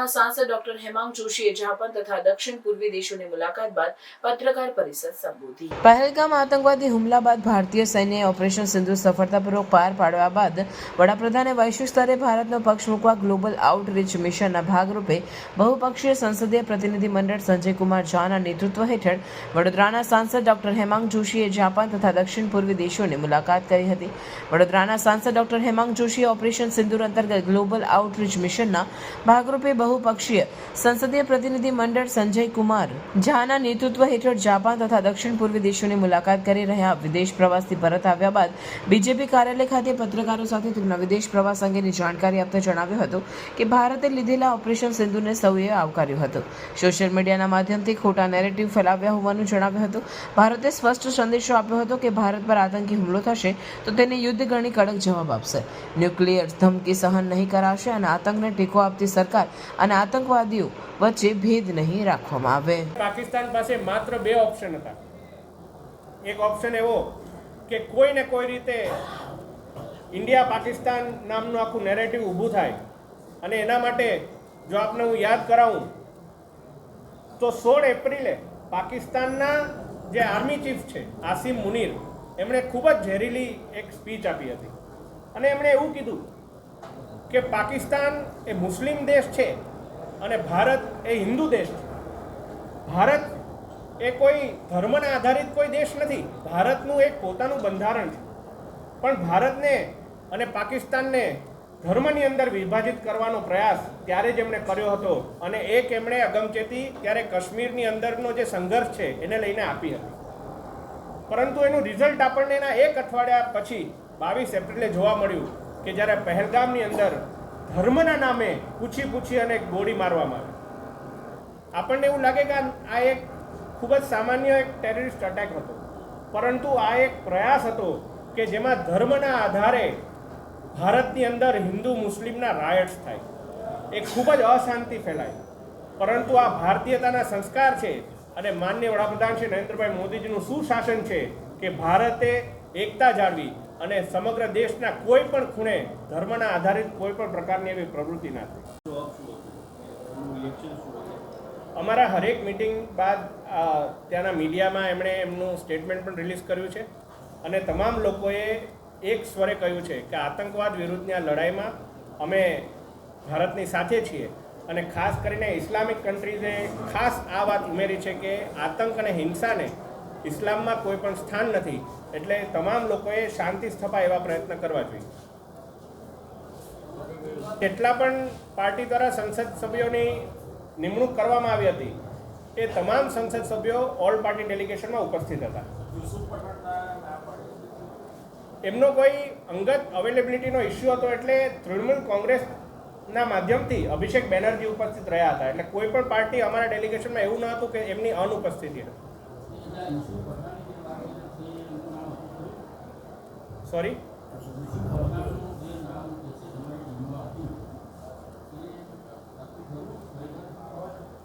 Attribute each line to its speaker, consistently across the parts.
Speaker 1: વડોદરાના સાંસદ ડોક્ટર હેમાંગ જોશીએ જાપાન તથા દક્ષિણ પૂર્વી દેશોની મુલાકાત બાદ પત્રકાર પરિષદ સંબોધી. પહેલગામ આતંકવાદી હુમલા બાદ ભારતીય સૈન્યએ ઓપરેશન સિંધુ સફળતાપૂર્વક પાર પાડવા બાદ વડાપ્રધાને વૈશ્વિક સ્તરે ભારતનો પક્ષ મૂકવા ગ્લોબલ આઉટરીચ મિશનના ભાગરૂપે બહુપક્ષીય સંસદીય પ્રતિનિધિ સંજય કુમાર ઝાના નેતૃત્વ હેઠળ વડોદરાના સાંસદ ડોક્ટર હેમાંગ જોશીએ જાપાન તથા દક્ષિણ પૂર્વી દેશોની મુલાકાત કરી હતી. વડોદરાના સાંસદ ડોક્ટર હેમાંગ જોશીએ ઓપરેશન સિંદુર અંતર્ગત ગ્લોબલ આઉટરીચ મિશનના ભાગરૂપે બહુપક્ષીય સંસદીય પ્રતિનિધિ મંડળ સંજય કુમાર ઝાના નેતૃત્વ હેઠળ જાપાન તથા દક્ષિણ પૂર્વી દેશોની મુલાકાત કરી રહ્યા. વિદેશ પ્રવાસથી પરત આવ્યા બાદ બીજેપી કાર્યાલય ખાતે પત્રકારો સાથે તેમના વિદેશ પ્રવાસ અંગેની જાણકારી આપતા જણાવ્યું હતું કે ભારતે લીધેલા ઓપરેશન સિંધુને સૌએ આવકાર્યું હતું. સોશિયલ મીડિયાના માધ્યમથી ખોટા નેરેટિવ ફેલાવ્યા હોવાનું જણાવ્યું હતું. ભારતે સ્પષ્ટ સંદેશો આપ્યો હતો કે ભારત પર આતંકી હુમલો થશે તો તેને યુદ્ધ ગણી કડક જવાબ આપશે. ન્યુક્લિયર ધમકી સહન નહીં કરાશે અને આતંકને ટેકો આપતી સરકાર અને આતંકવાદીઓ વચ્ચે ભેદ નહીં રાખવામાં આવે.
Speaker 2: પાકિસ્તાન પાસે માત્ર બે ઓપ્શન હતા. એક ઓપ્શન એવો કે કોઈ ને કોઈ રીતે ઇન્ડિયા પાકિસ્તાન નામનું આખું નેરેટિવ ઊભું થાય અને એના માટે જો આપને હું યાદ કરાવું, તો સોળ એપ્રિલે પાકિસ્તાનના જે આર્મી ચીફ છે, આસિમ મુનીર, એમણે ખૂબ જ ઝેરીલી એક સ્પીચ આપી હતી. અને એમણે એવું કીધું કે પાકિસ્તાન એ મુસ્લિમ દેશ છે અને ભારત એ હિન્દુ દેશ છે. ભારત એ કોઈ ધર્મના આધારિત કોઈ દેશ નથી. ભારતનું એક પોતાનું બંધારણ છે. પણ ભારતને અને પાકિસ્તાનને ધર્મની અંદર વિભાજિત કરવાનો પ્રયાસ ત્યારે જ એમણે કર્યો હતો અને એક એમણે અગમચેતી ત્યારે કાશ્મીરની અંદરનો જે સંઘર્ષ છે એને લઈને આપી હતી. પરંતુ એનું રિઝલ્ટ આપણને એના એક અઠવાડિયા પછી બાવીસ એપ્રિલે જોવા મળ્યું. કે જ્યારે પહેલગામની અંદર ધર્મના નામે પૂછી પૂછી અને ગોળી મારવામાં આવી. આપણને એવું લાગે કે આ- એક ખૂબ જ સામાન્ય એક ટેરરિસ્ટ અટેક હતો. પરંતુ આ એક પ્રયાસ હતો કે જેમાં ધર્મના આધારે ભારતની અંદર હિન્દુ મુસ્લિમના રાયટ્સ થાય. એ ખૂબ જ અશાંતિ ફેલાય. પરંતુ આ ભારતીયતાના સંસ્કાર છે અને માન્ય વડાપ્રધાન શ્રી નરેન્દ્રભાઈ મોદીજીનું શું શાસન છે કે ભારતે એકતા જાળવી અને સમગ્ર દેશના કોઈ પણ ખૂણે ધર્મના આધારિત કોઈ પણ પ્રકારની એવી પ્રવૃત્તિ ના થઈ અમારા હરેક મિટિંગ બાદ ત્યાંના મીડિયામાં એમણે એમનું સ્ટેટમેન્ટ પણ રિલીઝ કર્યું છે અને તમામ લોકોએ એક સ્વરે કહ્યું છે કે આતંકવાદ વિરુદ્ધની આ લડાઈમાં અમે ભારતની સાથે છીએ અને ખાસ કરીને ઇસ્લામિક કન્ટ્રીઝે ખાસ આ વાત ઉમેરી છે કે આતંક અને હિંસાને ઇસ્લામમાં કોઈ પણ સ્થાન નથી, એટલે તમામ લોકોએ શાંતિ સ્થપાય એવા પ્રયત્ન કરવા જોઈએ. જેટલા પણ પાર્ટી દ્વારા સંસદ સભ્યોની નિમણૂક કરવામાં આવી હતી, એ તમામ સંસદ સભ્યો ઓલ પાર્ટી ડેલિગેશનમાં ઉપસ્થિત હતા. એમનો કોઈ અંગત અવેલેબિલિટીનો ઇસ્યુ હતો એટલે તૃણમૂલ કોંગ્રેસના માધ્યમથી અભિષેક બેનર્જી ઉપસ્થિત રહ્યા હતા. એટલે કોઈ પણ પાર્ટી અમારા ડેલિગેશનમાં એવું ન હતું કે એમની અનુપસ્થિતિ હતી. સોરી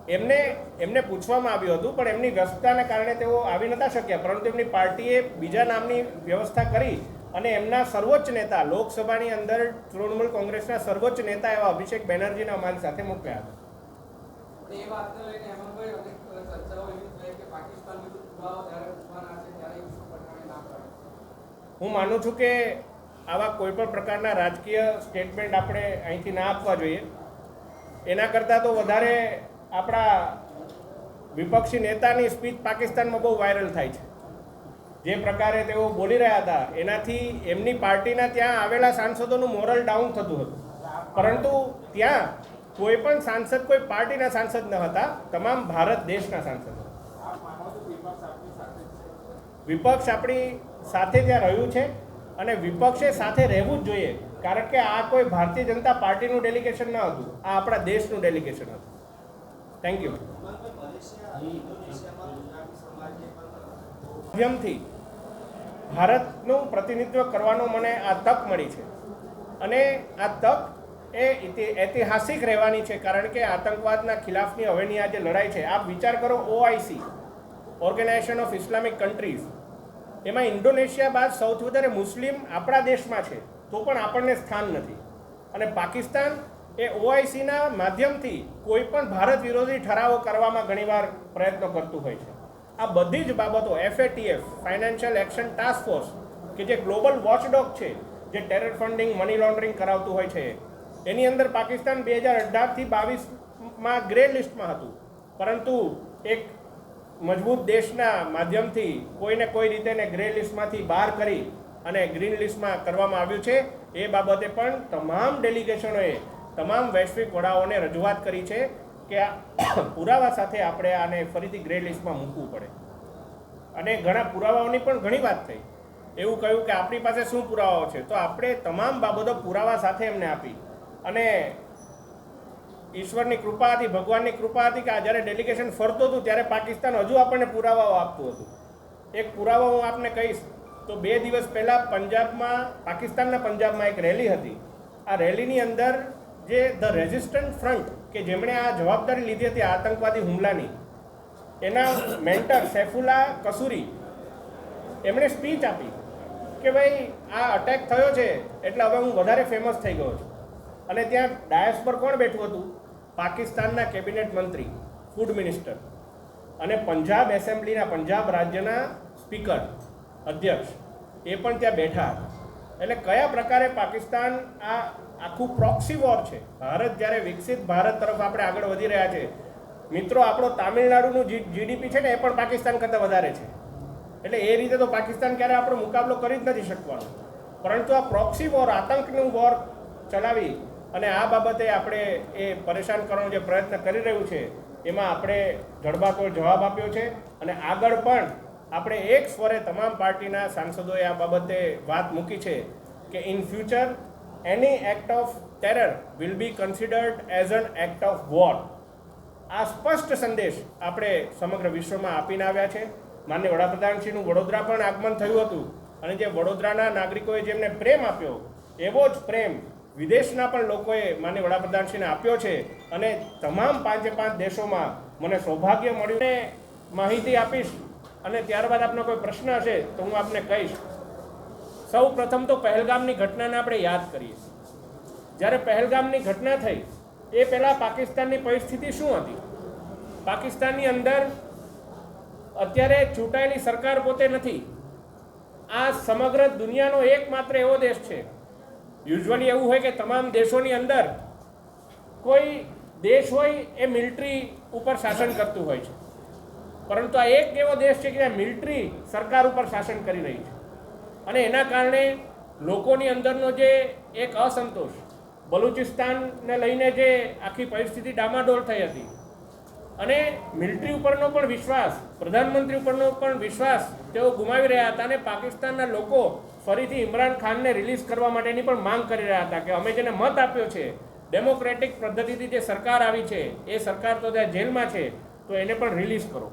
Speaker 2: એમને એમને પૂછવામાં આવ્યું હતું, પણ એમની વ્યસ્તતાને કારણે તેઓ આવી નતા શક્યા. પરંતુ એમની પાર્ટીએ બીજા નામની વ્યવસ્થા કરી અને એમના સર્વોચ્ચ નેતા, લોકસભાની અંદર તૃણમૂલ કોંગ્રેસના સર્વોચ્ચ નેતા એવા અભિષેક બેનર્જીને અમારી સાથે મોકલ્યા હતા. હું માનું છું કે આવા કોઈ પણ પ્રકારના રાજકીય સ્ટેટમેન્ટ આપણે અહીંથી ના આપવા જોઈએ. એના કરતાં તો વધારે આપણા વિપક્ષી નેતાની સ્પીચ પાકિસ્તાનમાં બહુ વાયરલ થાય છે. જે પ્રકારે તેઓ બોલી રહ્યા હતા, એનાથી એમની પાર્ટીના ત્યાં આવેલા સાંસદોનું મોરલ ડાઉન થતું હતું. પરંતુ ત્યાં કોઈ પણ સાંસદ, કોઈ પાર્ટીના સાંસદ ન હતા, તમામ ભારત દેશના સાંસદ હતા
Speaker 3: આપ માનો છો વિપક્ષ આપની સાથે જ છે
Speaker 2: વિપક્ષ આપણી સાથે ત્યાં રહ્યું છે અને વિપક્ષે સાથે રહેવું જ જોઈએ. કારણ કે આ કોઈ ભારતીય જનતા પાર્ટીનું ડેલિગેશન ન હતું. આ આપણા દેશનું ડેલિગેશન હતું. થેન્ક યુ માધ્યમથી ભારતનું પ્રતિનિધિત્વ કરવાનો મને આ તક મળી છે. અને આ તક એ ઐતિહાસિક રહેવાની છે. કારણ કે આતંકવાદના ખિલાફની હવેની આ જે લડાઈ છે, આપ વિચાર કરો OIC organization of Islamic countries એમાં ઇન્ડોનેશિયા બાદ સૌથી વધારે મુસ્લિમ આપણા દેશમાં છે, તો પણ આપણને સ્થાન નથી. અને પાકિસ્તાન એ ઓઆઈસીના માધ્યમથી કોઈ પણ ભારત વિરોધી ઠરાવો કરવામાં ઘણીવાર પ્રયત્નો કરતું હોય છે. આ બધી જ બાબતો FATF financial action task force કે જે ગ્લોબલ વોચડોગ છે, જે ટેરર ફંડિંગ મની લોન્ડરિંગ કરાવતું હોય છે, એની અંદર પાકિસ્તાન બે હજાર અઢારથી બાવીસમાં ગ્રે લિસ્ટમાં હતું. પરંતુ એક મજબૂત દેશના માધ્યમથી કોઈને કોઈ રીતે એને ગ્રે લિસ્ટમાંથી બહાર કરી અને ગ્રીન લિસ્ટમાં કરવામાં આવ્યું છે. એ બાબતે પણ તમામ ડેલિગેશનોએ તમામ વૈશ્વિક વડાઓને રજૂઆત કરી છે કે આ પુરાવા સાથે આપણે આને ફરીથી ગ્રે લિસ્ટમાં મૂકવું પડે. અને ઘણા પુરાવાઓની પણ ઘણી વાત થઈ. એવું કહ્યું કે આપણી પાસે શું પુરાવાઓ છે? તો આપણે તમામ બાબતો પુરાવા સાથે એમને આપી. અને ઈશ્વરની કૃપા હતી ભગવાનની કૃપા હતી કે આ જ્યારે ડેલિગેશન ફરતું હતું ત્યારે પાકિસ્તાન હજુ આપણને પુરાવાઓ આપતું હતું. એક પુરાવો હું આપને કહીશ, તો બે દિવસ પહેલાં પંજાબમાં, પાકિસ્તાનના પંજાબમાં એક રેલી હતી. આ રેલીની અંદર જે ધ રેઝિસ્ટન્ટ ફ્રન્ટ કે જેમણે આ જવાબદારી લીધી હતી આતંકવાદી હુમલાની, એના મેન્ટર સૈફુલ્લા કસૂરી, એમણે સ્પીચ આપી કે ભાઈ, આ અટેક થયો છે, એટલે હવે હું વધારે ફેમસ થઈ ગયો છું. અને ત્યાં ડાયસ પર કોણ બેઠું હતું? પાકિસ્તાનના કેબિનેટ મંત્રી, ફૂડ મિનિસ્ટર અને પંજાબ એસેમ્બલીના પંજાબ રાજ્યના સ્પીકર, અધ્યક્ષ, એ પણ ત્યાં બેઠા એટલે કયા પ્રકારે પાકિસ્તાન આ આખું પ્રોક્સી વોર છે? ભારત જ્યારે વિકસિત ભારત તરફ આપણે આગળ વધી રહ્યા છે, મિત્રો, આપણો તામિલનાડુનું જીડીપી છે ને, એ પણ પાકિસ્તાન કરતાં વધારે છે. એટલે એ રીતે તો પાકિસ્તાન ક્યારે આપણો મુકાબલો કરી જ નથી શકવાનો. પરંતુ આ પ્રોક્સી વોર, આતંકનું વોર ચલાવી અને આ બાબતે આપણે એ પરેશાન કરવાનો જે પ્રયત્ન કરી રહ્યું છે, એમાં આપણે જડબાતોડ જવાબ આપ્યો છે. અને આગળ પણ આપણે એક સ્વરે તમામ પાર્ટીના સાંસદોએ આ બાબતે વાત મૂકી છે કે in future any act of terror will be considered as an act of war આ સ્પષ્ટ સંદેશ આપણે સમગ્ર વિશ્વમાં આપીને આવ્યા છે. માન્ય વડાપ્રધાનશ્રીનું વડોદરા પણ આગમન થયું હતું. અને જે વડોદરાના નાગરિકોએ જેમને પ્રેમ આપ્યો, એવો જ પ્રેમ વિદેશના પણ લોકોએ માન્ય વડાપ્રધાનશ્રીને આપ્યો છે અને તમામ પાંચે પાંચ દેશોમાં મને સૌભાગ્ય મળ્યું. માહિતી આપીશ અને ત્યારબાદ આપનો કોઈ પ્રશ્ન હશે તો હું આપને કહીશ. સૌ પ્રથમ તો પહેલગામની ઘટનાને આપણે યાદ કરીએ. જ્યારે પહેલગામની ઘટના થઈ, એ પહેલાં પાકિસ્તાનની પરિસ્થિતિ શું હતી? પાકિસ્તાનની અંદર અત્યારે ચૂંટાયેલી સરકાર પોતે નથી. આ સમગ્ર દુનિયાનો એકમાત્ર એવો દેશ છે. યુઝ્યુઅલી એવું હોય કે તમામ દેશોની અંદર કોઈ દેશ હોય એ મિલિટરી ઉપર શાસન કરતું હોય છે. પરંતુ આ એક એવો દેશ છે કે જ્યાં મિલિટરી સરકાર ઉપર શાસન કરી રહી છે. અને એના કારણે લોકોની અંદરનો જે એક અસંતોષ, બલુચિસ્તાનને લઈને જે આખી પરિસ્થિતિ ડામાડોળ થઈ હતી અને મિલિટરી ઉપરનો પણ વિશ્વાસ, પ્રધાનમંત્રી ઉપરનો પણ વિશ્વાસ તેઓ ગુમાવી રહ્યા હતા અને પાકિસ્તાનના લોકો ફરીથી ઇમરાન ખાનને રિલીઝ કરવા માટેની પણ માંગ કરી રહ્યા હતા કે અમે જેને મત આપ્યો છે ડેમોક્રેટિક પદ્ધતિથી જે સરકાર આવી છે, એ સરકાર તો ત્યાં જેલમાં છે, તો એને પણ રિલીઝ કરો.